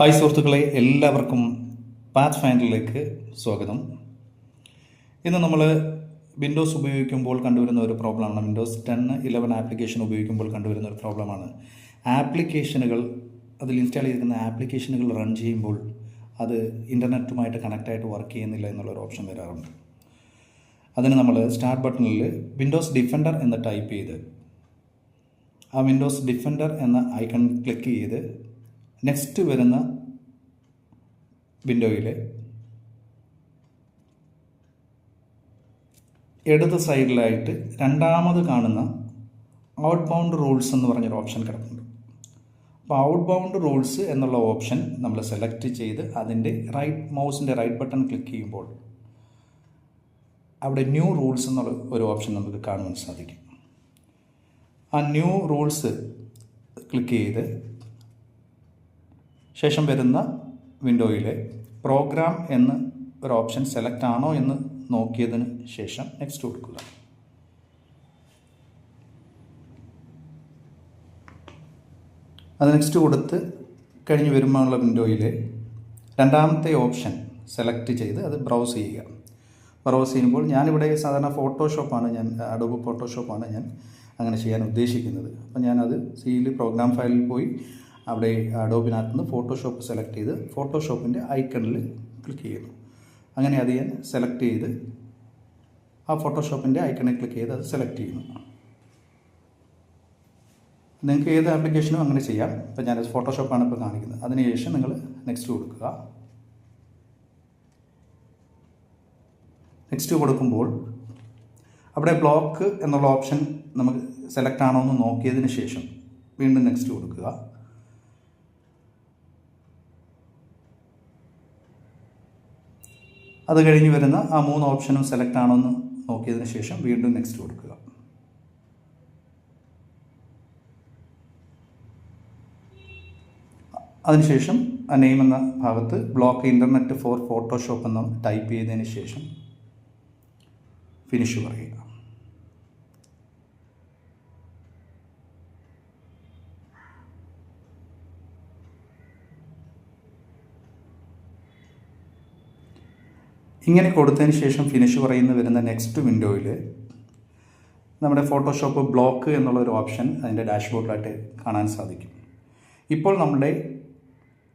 Hi സുഹൃത്തുക്കളെ എല്ലാവർക്കും path ഫാൻഡിലേക്ക് സ്വാഗതം. ഇന്ന് നമ്മൾ വിൻഡോസ് ഉപയോഗിക്കുമ്പോൾ കണ്ടുവരുന്ന ഒരു പ്രോബ്ലമാണ്. വിൻഡോസ് ടെൻ ഇലവൻ ആപ്ലിക്കേഷൻ ഉപയോഗിക്കുമ്പോൾ കണ്ടുവരുന്ന ഒരു പ്രോബ്ലമാണ്. ആപ്ലിക്കേഷനുകൾ അതിൽ ഇൻസ്റ്റാൾ ചെയ്തിരിക്കുന്ന ആപ്ലിക്കേഷനുകൾ റൺ ചെയ്യുമ്പോൾ അത് ഇന്റർനെറ്റുമായിട്ട് കണക്റ്റായിട്ട് വർക്ക് ചെയ്യുന്നില്ല എന്നുള്ളൊരു ഓപ്ഷൻ വരാറുണ്ട്. അതിന് നമ്മൾ സ്റ്റാർട്ട് ബട്ടണിൽ വിൻഡോസ് ഡിഫൻഡർ എന്ന് ടൈപ്പ് ചെയ്ത് ആ വിൻഡോസ് ഡിഫൻഡർ എന്ന ഐക്കൺ ക്ലിക്ക് ചെയ്ത് നെക്സ്റ്റ് വരുന്ന വിൻഡോയിൽ ഇടത് സൈഡിലായിട്ട് രണ്ടാമത് കാണുന്ന ഔട്ട് ബൗണ്ട് റൂൾസ് എന്ന് പറഞ്ഞൊരു ഓപ്ഷൻ കിടക്കുന്നുണ്ട് അപ്പോൾ ഔട്ട് ബൗണ്ട് റൂൾസ് എന്നുള്ള ഓപ്ഷൻ നമ്മൾ സെലക്ട് ചെയ്ത് അതിന്റെ റൈറ്റ് മൗസിന്റെ റൈറ്റ് ബട്ടൺ ക്ലിക്ക് ചെയ്യുമ്പോൾ അവിടെ ന്യൂ റൂൾസ് എന്നുള്ള ഒരു ഓപ്ഷൻ നമുക്ക് കാണുവാൻ സാധിക്കും. ആ ന്യൂ റൂൾസ് ക്ലിക്ക് ചെയ്ത് ശേഷം വരുന്ന വിൻഡോയിൽ പ്രോഗ്രാം എന്ന് ഒരു ഓപ്ഷൻ സെലക്ട് ആണോ എന്ന് നോക്കിയതിന് ശേഷം നെക്സ്റ്റ് കൊടുക്കുക. അത് നെക്സ്റ്റ് കൊടുത്ത് കഴിഞ്ഞ് വരുമ്പോഴുള്ള വിൻഡോയിലെ രണ്ടാമത്തെ ഓപ്ഷൻ സെലക്ട് ചെയ്ത് അത് ബ്രൗസ് ചെയ്യുക. ബ്രൗസ് ചെയ്യുമ്പോൾ ഞാനിവിടെ സാധാരണ ഫോട്ടോഷോപ്പാണ് ഞാൻ അഡോബ് ഫോട്ടോഷോപ്പാണ് ഞാൻ അങ്ങനെ ചെയ്യാൻ ഉദ്ദേശിക്കുന്നത്. അപ്പോൾ ഞാനത് സിയിൽ പ്രോഗ്രാം ഫയലിൽ പോയി അവിടെ അഡോബിനകത്ത് നിന്ന് ഫോട്ടോഷോപ്പ് സെലക്ട് ചെയ്ത് ഫോട്ടോഷോപ്പിന്റെ ഐക്കണിൽ ക്ലിക്ക് ചെയ്യുന്നു. അങ്ങനെ അത് ഞാൻ സെലക്ട് ചെയ്ത് ആ ഫോട്ടോഷോപ്പിന്റെ ഐക്കണിൽ ക്ലിക്ക് ചെയ്ത് അത് സെലക്ട് ചെയ്യുന്നു. നിങ്ങൾക്ക് ഏത് ആപ്ലിക്കേഷനും അങ്ങനെ ചെയ്യാം. ഇപ്പോൾ ഞാൻ ഫോട്ടോഷോപ്പാണ് ഇപ്പോൾ കാണിക്കുന്നത്. അതിനുശേഷം നിങ്ങൾ നെക്സ്റ്റ് കൊടുക്കുക. നെക്സ്റ്റ് കൊടുക്കുമ്പോൾ അവിടെ ബ്ലോക്ക് എന്നുള്ള ഓപ്ഷൻ നമുക്ക് സെലക്ട് ആണോ എന്ന് നോക്കിയതിന് ശേഷം വീണ്ടും നെക്സ്റ്റ് കൊടുക്കുക. അത് കഴിഞ്ഞ് വരുന്ന ആ മൂന്ന് ഓപ്ഷനും സെലക്ട് ആണോ എന്ന് നോക്കിയതിന് ശേഷം വീണ്ടും നെക്സ്റ്റ് കൊടുക്കുക. അതിനുശേഷം ആ നെയിം എന്ന ഭാഗത്ത് ബ്ലോക്ക് ഇന്റർനെറ്റ് ഫോർ ഫോട്ടോഷോപ്പ് എന്ന് ടൈപ്പ് ചെയ്തതിന് ശേഷം ഫിനിഷ് പറയുക. ഇങ്ങനെ കൊടുത്തതിന് ശേഷം ഫിനിഷ് പറയുന്ന വരുന്ന നെക്സ്റ്റ് വിൻഡോയിൽ നമ്മുടെ ഫോട്ടോഷോപ്പ് ബ്ലോക്ക് എന്നുള്ള ഒരു ഓപ്ഷൻ അതിന്റെ ഡാഷ്ബോർഡിലായിട്ട് കാണാൻ സാധിക്കും. ഇപ്പോൾ നമ്മുടെ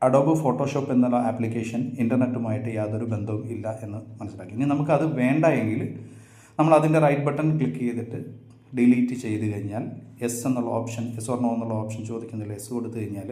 അഡോബ് ഫോട്ടോഷോപ്പ് എന്നുള്ള ആപ്ലിക്കേഷൻ ഇന്റർനെറ്റുമായിട്ട് യാതൊരു ബന്ധവും ഇല്ല എന്ന് മനസ്സിലാക്കി. ഇനി നമുക്കത് വേണ്ട എങ്കിൽ നമ്മൾ അതിന്റെ റൈറ്റ് ബട്ടൺ ക്ലിക്ക് ചെയ്തിട്ട് ഡിലീറ്റ് ചെയ്ത് കഴിഞ്ഞാൽ എസ് എന്നുള്ള ഓപ്ഷൻ എസ് ഓർണോ എന്നുള്ള ഓപ്ഷൻ ചോദിക്കുന്നില്ല എസ് കൊടുത്തു കഴിഞ്ഞാൽ